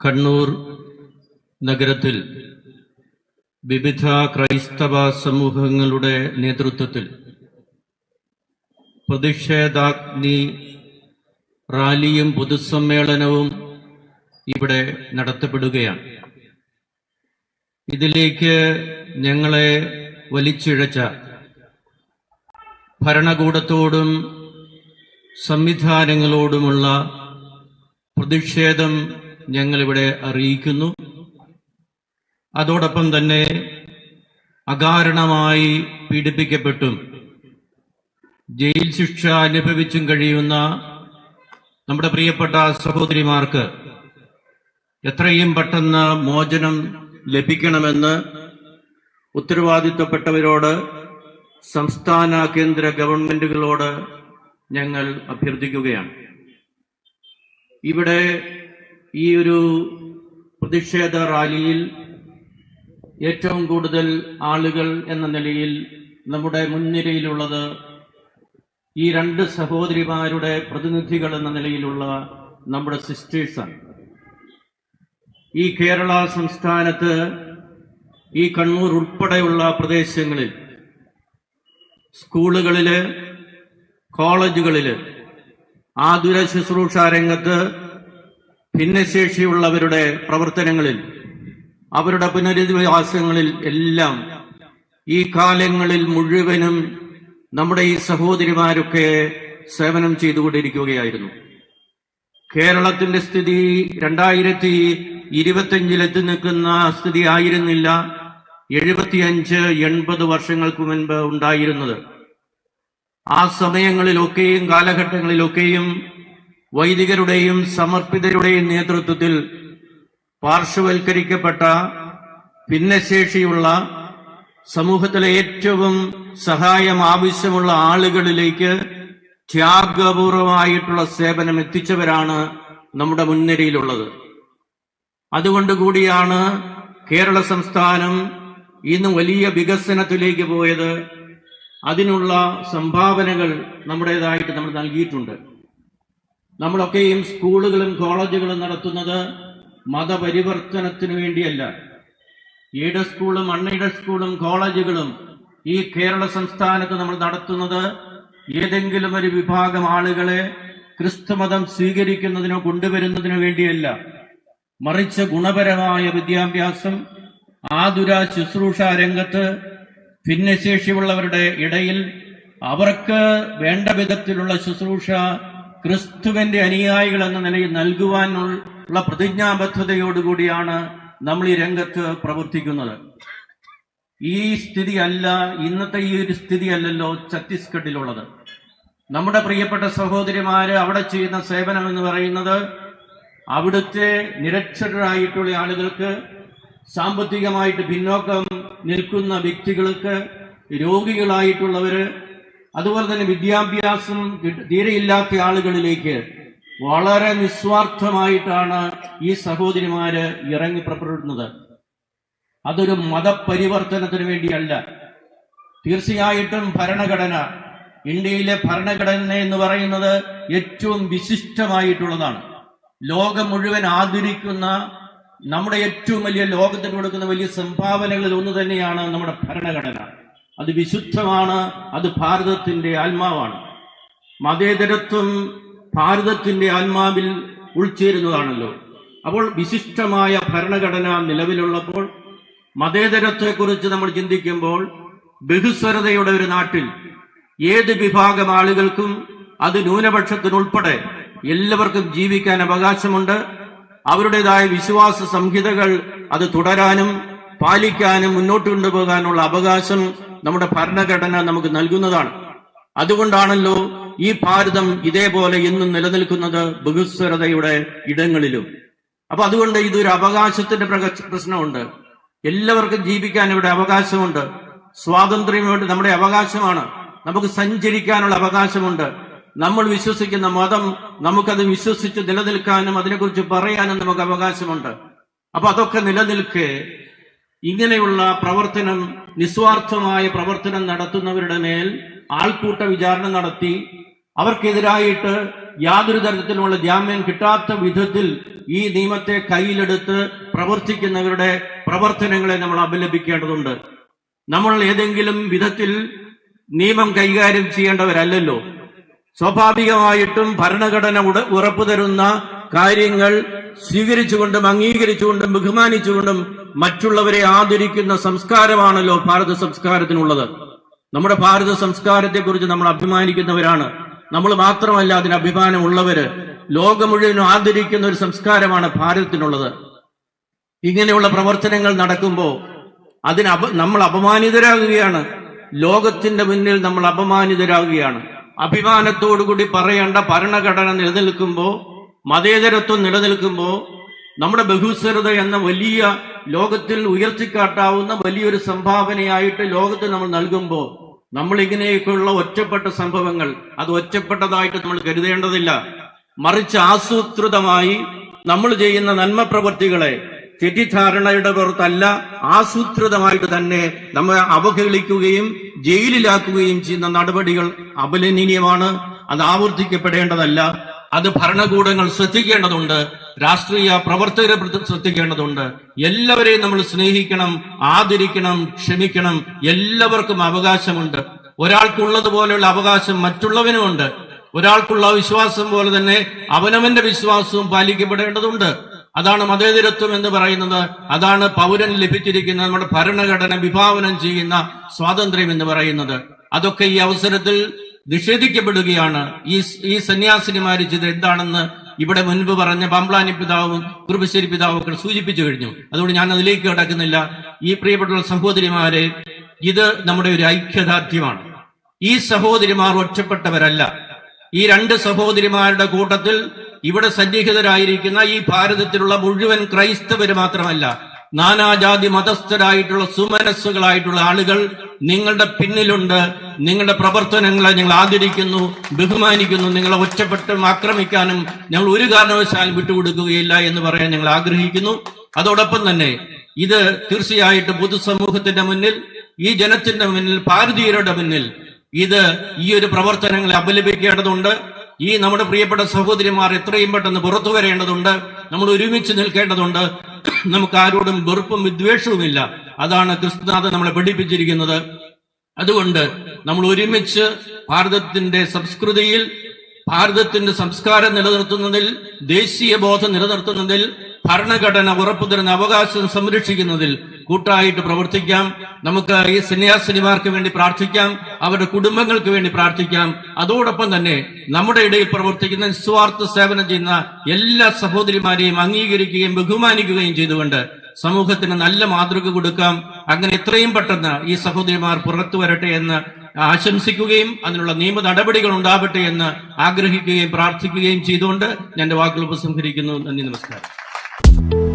കണ്ണൂർ നഗരത്തിൽ വിവിധ ക്രൈസ്തവ സമൂഹങ്ങളുടെ നേതൃത്വത്തിൽ പ്രതിഷേധാഗ്നി റാലിയും പൊതുസമ്മേളനവും ഇവിടെ നടത്തപ്പെടുകയാണ്. ഇതിലേക്ക് ഞങ്ങളെ വലിച്ചിഴച്ച ഭരണകൂടത്തോടും സംവിധാനങ്ങളോടുമുള്ള പ്രതിഷേധം ഞങ്ങളിവിടെ അറിയിക്കുന്നു. അതോടൊപ്പം തന്നെ അകാരണമായി പീഡിപ്പിക്കപ്പെട്ടും ജയിൽ ശിക്ഷ അനുഭവിച്ചും കഴിയുന്ന നമ്മുടെ പ്രിയപ്പെട്ട സഹോദരിമാർക്ക് എത്രയും പെട്ടെന്ന് മോചനം ലഭിക്കണമെന്ന് ഉത്തരവാദിത്വപ്പെട്ടവരോട് സംസ്ഥാന കേന്ദ്ര ഗവൺമെന്റുകളോട് ഞങ്ങൾ അഭ്യർത്ഥിക്കുകയാണ്. ഇവിടെ ഈ ഒരു പ്രതിഷേധ റാലിയിൽ ഏറ്റവും കൂടുതൽ ആളുകൾ എന്ന നിലയിൽ നമ്മുടെ മുൻനിരയിലുള്ളത് ഈ രണ്ട് സഹോദരിമാരുടെ പ്രതിനിധികൾ എന്ന നിലയിലുള്ള നമ്മുടെ സിസ്റ്റേഴ്സാണ്. ഈ കേരള സംസ്ഥാനത്ത് ഈ കണ്ണൂർ ഉൾപ്പെടെയുള്ള പ്രദേശങ്ങളിൽ സ്കൂളുകളിൽ കോളേജുകളിൽ ആതുര ശുശ്രൂഷ രംഗത്ത് ഭിന്നശേഷിയുള്ളവരുടെ പ്രവർത്തനങ്ങളിൽ അവരുടെ പുനരധിവാസങ്ങളിൽ എല്ലാം ഈ കാലങ്ങളിൽ മുഴുവനും നമ്മുടെ ഈ സഹോദരിമാരൊക്കെ സേവനം ചെയ്തുകൊണ്ടിരിക്കുകയായിരുന്നു. കേരളത്തിന്റെ സ്ഥിതി രണ്ടായിരത്തി ഇരുപത്തിയഞ്ചിലെത്തി നിൽക്കുന്ന സ്ഥിതി ആയിരുന്നില്ല. എഴുപത്തിയഞ്ച് എൺപത് വർഷങ്ങൾക്ക് മുൻപ് ഉണ്ടായിരുന്നത്. ആ സമയങ്ങളിലൊക്കെയും കാലഘട്ടങ്ങളിലൊക്കെയും വൈദികരുടെയും സമർപ്പിതരുടെയും നേതൃത്വത്തിൽ പാർശ്വവൽക്കരിക്കപ്പെട്ട ഭിന്നശേഷിയുള്ള സമൂഹത്തിലെ ഏറ്റവും സഹായം ആവശ്യമുള്ള ആളുകളിലേക്ക് ത്യാഗപൂർവമായിട്ടുള്ള സേവനം എത്തിച്ചവരാണ് നമ്മുടെ മുൻനിരയിലുള്ളത് അതുകൊണ്ട് കൂടിയാണ് കേരള സംസ്ഥാനം ഇന്ന് വലിയ വികസനത്തിലേക്ക് പോയത്. അതിനുള്ള സംഭാവനകൾ നമ്മുടേതായിട്ട് നമ്മൾ നൽകിയിട്ടുണ്ട്. നമ്മളൊക്കെയും സ്കൂളുകളും കോളേജുകളും നടത്തുന്നത് മതപരിവർത്തനത്തിന് വേണ്ടിയല്ല. ഈട സ്കൂളും അൺഎയ്ഡഡ് സ്കൂളും കോളേജുകളും ഈ കേരള സംസ്ഥാനത്ത് നമ്മൾ നടത്തുന്നത് ഏതെങ്കിലും ഒരു വിഭാഗം ആളുകളെ ക്രിസ്തുമതം സ്വീകരിക്കുന്നതിനോ കൊണ്ടുവരുന്നതിനോ വേണ്ടിയല്ല. മറിച്ച് ഗുണപരമായ വിദ്യാഭ്യാസം ആതുര ശുശ്രൂഷ രംഗത്ത് ഭിന്നശേഷിയുള്ളവരുടെ ഇടയിൽ അവർക്ക് വേണ്ട വിധത്തിലുള്ള ശുശ്രൂഷ ക്രിസ്തുവിന്റെ അനുയായികൾ എന്ന നിലയിൽ നൽകുവാനുള്ള പ്രതിജ്ഞാബദ്ധതയോടുകൂടിയാണ് നമ്മൾ ഈ രംഗത്ത് പ്രവർത്തിക്കുന്നത്. ഈ സ്ഥിതി അല്ല ഇന്നത്തെ ഈ ഒരു സ്ഥിതി അല്ലല്ലോ ഛത്തീസ്ഗഡിലുള്ളത്. നമ്മുടെ പ്രിയപ്പെട്ട സഹോദരിമാര് അവിടെ ചെയ്യുന്ന സേവനം എന്ന് പറയുന്നത് അവിടുത്തെ നിരക്ഷരായിട്ടുള്ള ആളുകൾക്ക് സാമ്പത്തികമായിട്ട് പിന്നോക്കം നിൽക്കുന്ന വ്യക്തികൾക്ക് രോഗികളായിട്ടുള്ളവര് അതുപോലെ തന്നെ വിദ്യാഭ്യാസം തീരെയില്ലാത്ത ആളുകളിലേക്ക് വളരെ നിസ്വാർത്ഥമായിട്ടാണ് ഈ സഹോദരിമാര് ഇറങ്ങി പുറപ്പെടുന്നത്. അതൊരു മതപരിവർത്തനത്തിന് വേണ്ടിയല്ല. തീർച്ചയായിട്ടും ഭരണഘടന ഇന്ത്യയിലെ ഭരണഘടന എന്ന് പറയുന്നത് ഏറ്റവും വിശിഷ്ടമായിട്ടുള്ളതാണ്. ലോകം മുഴുവൻ ആദരിക്കുന്ന നമ്മുടെ ഏറ്റവും വലിയ ലോകത്തിന് കൊടുക്കുന്ന വലിയ സംഭാവനകളിൽ ഒന്ന് തന്നെയാണ് നമ്മുടെ ഭരണഘടന. അത് വിശുദ്ധമാണ് അത് ഭാരതത്തിന്റെ ആത്മാവാണ്. മതേതരത്വം ഭാരതത്തിന്റെ ആത്മാവിൽ ഉൾച്ചേരുന്നതാണല്ലോ. അപ്പോൾ വിശിഷ്ടമായ ഭരണഘടന നിലവിലുള്ളപ്പോൾ മതേതരത്വത്തെക്കുറിച്ച് നമ്മൾ ചിന്തിക്കുമ്പോൾ ബഹുസ്വരതയുടെ ഒരു നാട്ടിൽ ഏത് വിഭാഗം ആളുകൾക്കും അത് ന്യൂനപക്ഷത്തിനുൾപ്പെടെ എല്ലാവർക്കും ജീവിക്കാൻ അവകാശമുണ്ട്. അവരുടേതായ വിശ്വാസ സംഹിതകൾ അത് തുടരാനും പാലിക്കാനും മുന്നോട്ട് കൊണ്ടുപോകാനുള്ള അവകാശം നമ്മുടെ ഭരണഘടന നമുക്ക് നൽകുന്നതാണ്. അതുകൊണ്ടാണല്ലോ ഈ ഭാരതം ഇതേപോലെ ഇന്നും നിലനിൽക്കുന്നത് ബഹുസ്വരതയുടെ ഇടങ്ങളിലും. അപ്പൊ അതുകൊണ്ട് ഇതൊരു അവകാശത്തിന്റെ പ്രശ്നമുണ്ട്. എല്ലാവർക്കും ജീവിക്കാൻ ഇവിടെ അവകാശമുണ്ട്. സ്വാതന്ത്ര്യം വേണ്ടി നമ്മുടെ അവകാശമാണ്. നമുക്ക് സഞ്ചരിക്കാനുള്ള അവകാശമുണ്ട്. നമ്മൾ വിശ്വസിക്കുന്ന മതം നമുക്കത് വിശ്വസിച്ച് നിലനിൽക്കാനും അതിനെക്കുറിച്ച് പറയാനും നമുക്ക് അവകാശമുണ്ട്. അപ്പൊ അതൊക്കെ നിലനിൽക്കെ ഇങ്ങനെയുള്ള പ്രവർത്തനം നിസ്വാർത്ഥമായ പ്രവർത്തനം നടത്തുന്നവരുടെ മേൽ ആൾക്കൂട്ട വിചാരണ നടത്തി അവർക്കെതിരായിട്ട് യാതൊരു തരത്തിലുമുള്ള ജാമ്യം കിട്ടാത്ത വിധത്തിൽ ഈ നിയമത്തെ കയ്യിലെടുത്ത് പ്രവർത്തിക്കുന്നവരുടെ പ്രവർത്തനങ്ങളെ നമ്മൾ അപലപിക്കേണ്ടതുണ്ട്. നമ്മൾ ഏതെങ്കിലും വിധത്തിൽ നിയമം കൈകാര്യം ചെയ്യേണ്ടവരല്ലല്ലോ. സ്വാഭാവികമായിട്ടും ഭരണഘടന ഉറപ്പു തരുന്ന കാര്യങ്ങൾ സ്വീകരിച്ചുകൊണ്ടും അംഗീകരിച്ചുകൊണ്ടും ബഹുമാനിച്ചുകൊണ്ടും മറ്റുള്ളവരെ ആദരിക്കുന്ന സംസ്കാരമാണല്ലോ ഭാരത സംസ്കാരത്തിനുള്ളത്. നമ്മുടെ ഭാരത സംസ്കാരത്തെക്കുറിച്ച് നമ്മൾ അഭിമാനിക്കുന്നവരാണ്. നമ്മൾ മാത്രമല്ല അതിന് അഭിമാനമുള്ളവര്. ലോകം മുഴുവനും ആദരിക്കുന്ന ഒരു സംസ്കാരമാണ് ഭാരതത്തിനുള്ളത്. ഇങ്ങനെയുള്ള പ്രവർത്തനങ്ങൾ നടക്കുമ്പോൾ അതിന് നമ്മൾ അപമാനിതരാകുകയാണ്. ലോകത്തിന്റെ മുന്നിൽ നമ്മൾ അപമാനിതരാകുകയാണ്. അഭിമാനത്തോടുകൂടി പറയേണ്ട ഭരണഘടന നിലനിൽക്കുമ്പോൾ മതേതരത്വം നിലനിൽക്കുമ്പോൾ നമ്മുടെ ബഹുസ്വരത എന്ന വലിയ ലോകത്തിൽ ഉയർത്തിക്കാട്ടാവുന്ന വലിയൊരു സംഭാവനയായിട്ട് ലോകത്ത് നമ്മൾ നൽകുമ്പോൾ നമ്മൾ ഇങ്ങനെയൊക്കെയുള്ള ഒറ്റപ്പെട്ട സംഭവങ്ങൾ അത് ഒറ്റപ്പെട്ടതായിട്ട് നമ്മൾ കരുതേണ്ടതില്ല. മറിച്ച് ആസൂത്രിതമായി നമ്മൾ ചെയ്യുന്ന നന്മ പ്രവൃത്തികളെ തെറ്റിദ്ധാരണയുടെ പുറത്തല്ല ആസൂത്രിതമായിട്ട് തന്നെ നമ്മെ അവഹേളിക്കുകയും ജയിലിലാക്കുകയും ചെയ്യുന്ന നടപടികൾ അപലനീയമാണ് അത് ആവർത്തിക്കപ്പെടേണ്ടതല്ല. അത് ഭരണകൂടങ്ങൾ ശ്രദ്ധിക്കേണ്ടതുണ്ട്. രാഷ്ട്രീയ പ്രവർത്തകരെ ശ്രദ്ധിക്കേണ്ടതുണ്ട്. എല്ലാവരെയും നമ്മൾ സ്നേഹിക്കണം ആദരിക്കണം ക്ഷമിക്കണം. എല്ലാവർക്കും അവകാശമുണ്ട്. ഒരാൾക്കുള്ളതുപോലെയുള്ള അവകാശം മറ്റുള്ളവനുമുണ്ട്. ഒരാൾക്കുള്ള വിശ്വാസം പോലെ തന്നെ അവനവന്റെ വിശ്വാസവും പാലിക്കപ്പെടേണ്ടതുണ്ട്. അതാണ് മതേതരത്വം എന്ന് പറയുന്നത്. അതാണ് പൗരൻ ലഭിച്ചിരിക്കുന്ന നമ്മുടെ ഭരണഘടന വിഭാവനം ചെയ്യുന്ന സ്വാതന്ത്ര്യം എന്ന് പറയുന്നത്. അതൊക്കെ ഈ അവസരത്തിൽ നിഷേധിക്കപ്പെടുകയാണ്. ഈ ഈ സന്യാസിനിമാര് ചെയ്ത് എന്താണെന്ന് ഇവിടെ മുൻപ് പറഞ്ഞ പമ്പ്ലാനി പിതാവും കുറുബശ്ശേരി പിതാവും ഒക്കെ സൂചിപ്പിച്ചു കഴിഞ്ഞു. അതുകൊണ്ട് ഞാൻ അതിലേക്ക് കടക്കുന്നില്ല. ഈ പ്രിയപ്പെട്ട സഹോദരിമാരെ ഇത് നമ്മുടെ ഒരു ഐക്യദാർഢ്യമാണ്. ഈ സഹോദരിമാർ ഒറ്റപ്പെട്ടവരല്ല. ഈ രണ്ട് സഹോദരിമാരുടെ കൂട്ടത്തിൽ ഇവിടെ സന്നിഹിതരായിരിക്കുന്ന ഈ ഭാരതത്തിലുള്ള മുഴുവൻ ക്രൈസ്തവര് മാത്രമല്ല നാനാജാതി മതസ്ഥരായിട്ടുള്ള സുമനസ്സുകളായിട്ടുള്ള ആളുകൾ നിങ്ങളുടെ പിന്നിലുണ്ട്. നിങ്ങളുടെ പ്രവർത്തനങ്ങളെ ഞങ്ങൾ ആദരിക്കുന്നു ബഹുമാനിക്കുന്നു നിങ്ങളെ ഒറ്റപ്പെട്ടും ആക്രമിക്കാനും ഞങ്ങൾ ഒരു കാരണവശാലും വിട്ടുകൊടുക്കുകയില്ല എന്ന് പറയാൻ ഞങ്ങൾ ആഗ്രഹിക്കുന്നു. അതോടൊപ്പം തന്നെ ഇത് തീർച്ചയായിട്ടും പൊതുസമൂഹത്തിന്റെ മുന്നിൽ ഈ ജനത്തിന്റെ മുന്നിൽ ഭാരതീയരുടെ മുന്നിൽ ഇത് ഈ ഒരു പ്രവർത്തനങ്ങളെ അപലപിക്കേണ്ടതുണ്ട്. ഈ നമ്മുടെ പ്രിയപ്പെട്ട സഹോദരിമാർ എത്രയും പെട്ടെന്ന് പുറത്തു വരേണ്ടതുണ്ട്. നമ്മൾ ഒരുമിച്ച് നിൽക്കേണ്ടതുണ്ട്. നമുക്ക് ആരോടും വെറുപ്പും വിദ്വേഷവുമില്ല. അതാണ് ക്രിസ്തുനാഥൻ നമ്മളെ പഠിപ്പിച്ചിരിക്കുന്നത്. അതുകൊണ്ട് നമ്മൾ ഒരുമിച്ച് ഭാരതത്തിന്റെ സംസ്കൃതിയിൽ ഭാരതത്തിന്റെ സംസ്കാരം നിലനിർത്തുന്നതിൽ ദേശീയ ബോധം നിലനിർത്തുന്നതിൽ ഭരണഘടന ഉറപ്പു തരുന്ന അവകാശം സംരക്ഷിക്കുന്നതിൽ കൂട്ടായിട്ട് പ്രവർത്തിക്കാം. നമുക്ക് ഈ സന്യാസിനിമാർക്ക് വേണ്ടി പ്രാർത്ഥിക്കാം. അവരുടെ കുടുംബങ്ങൾക്ക് വേണ്ടി പ്രാർത്ഥിക്കാം. അതോടൊപ്പം തന്നെ നമ്മുടെ ഇടയിൽ പ്രവർത്തിക്കുന്ന നിസ്വാർത്ഥ സേവനം ചെയ്യുന്ന എല്ലാ സഹോദരിമാരെയും അംഗീകരിക്കുകയും ബഹുമാനിക്കുകയും ചെയ്തുകൊണ്ട് സമൂഹത്തിന് നല്ല മാതൃക കൊടുക്കാം. അങ്ങനെ എത്രയും പെട്ടെന്ന് ഈ സഹോദരിമാർ പുറത്തു വരട്ടെ എന്ന് ആശംസിക്കുകയും അതിനുള്ള നിയമ നടപടികൾ ഉണ്ടാവട്ടെ എന്ന് ആഗ്രഹിക്കുകയും പ്രാർത്ഥിക്കുകയും ചെയ്തുകൊണ്ട് ഞാൻ വാക്കുകൾ ഉപസംഹരിക്കുന്നു. നന്ദി നമസ്കാരം.